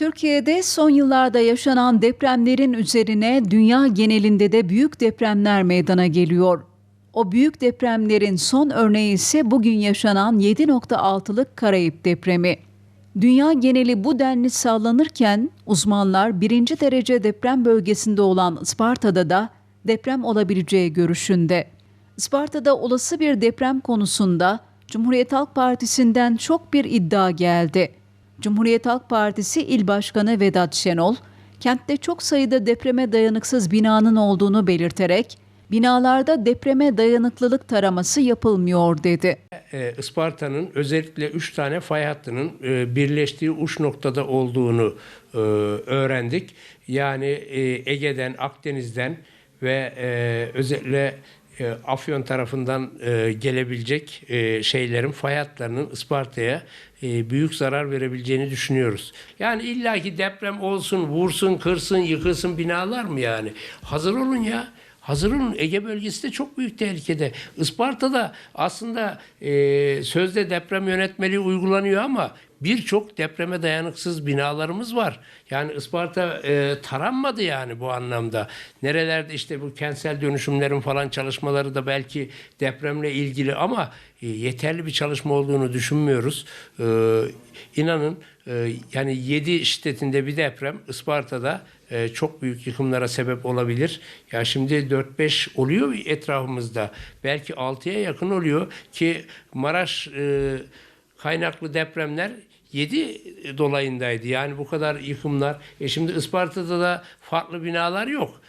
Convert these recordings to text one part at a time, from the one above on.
Türkiye'de son yıllarda yaşanan depremlerin üzerine dünya genelinde de büyük depremler meydana geliyor. O büyük depremlerin son örneği ise bugün yaşanan 7.6'lık Karayip depremi. Dünya geneli bu denli sallanırken uzmanlar birinci derece deprem bölgesinde olan Isparta'da da deprem olabileceği görüşünde. Isparta'da olası bir deprem konusunda Cumhuriyet Halk Partisi'nden çok bir iddia geldi. Cumhuriyet Halk Partisi İl Başkanı Vedat Şenol, kentte çok sayıda depreme dayanıksız binanın olduğunu belirterek, binalarda depreme dayanıklılık taraması yapılmıyor dedi. e, Isparta'nın özellikle 3 tane fay hattının e, birleştiği uç noktada olduğunu e, öğrendik. Yani Ege'den, Akdeniz'den ve özellikle e, Afyon tarafından e, gelebilecek e, şeylerin fay hatlarının Isparta'ya e, büyük zarar verebileceğini düşünüyoruz. Yani illaki deprem olsun, vursun, kırsın, yıkılsın binalar mı yani? Hazır olun ya. Hazır olun Ege bölgesi de çok büyük tehlikede. Isparta'da aslında e, sözde deprem yönetmeliği uygulanıyor ama birçok depreme dayanıksız binalarımız var. Yani Isparta e, taranmadı yani bu anlamda. Nerelerde işte bu kentsel dönüşümlerin falan çalışmaları da belki depremle ilgili ama e, yeterli bir çalışma olduğunu düşünmüyoruz. E, inanın e, yani 7 şiddetinde bir deprem Isparta'da e, çok büyük yıkımlara sebep olabilir. Ya şimdi 4-5 oluyor etrafımızda. Belki 6'ya yakın oluyor ki Maraş e, kaynaklı depremler 7 dolayındaydı. Yani bu kadar yıkımlar. E şimdi Isparta'da da farklı binalar yok.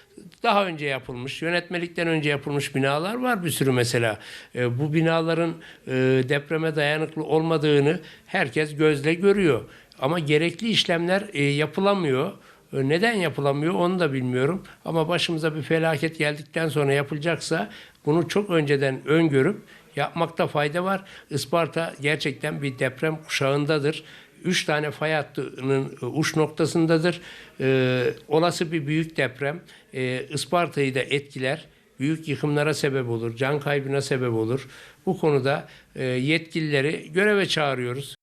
Daha önce yapılmış, yönetmelikten önce yapılmış binalar var bir sürü mesela. E, bu binaların e, depreme dayanıklı olmadığını herkes gözle görüyor. Ama gerekli işlemler e, yapılamıyor. E, Neden yapılamıyor onu da bilmiyorum. Ama başımıza bir felaket geldikten sonra yapılacaksa bunu çok önceden öngörüp yapmakta fayda var. Isparta gerçekten bir deprem kuşağındadır. Üç tane fay hattının e, uç noktasındadır. Ee, olası bir büyük deprem e, Isparta'yı da etkiler. Büyük yıkımlara sebep olur, can kaybına sebep olur. Bu konuda e, yetkilileri göreve çağırıyoruz.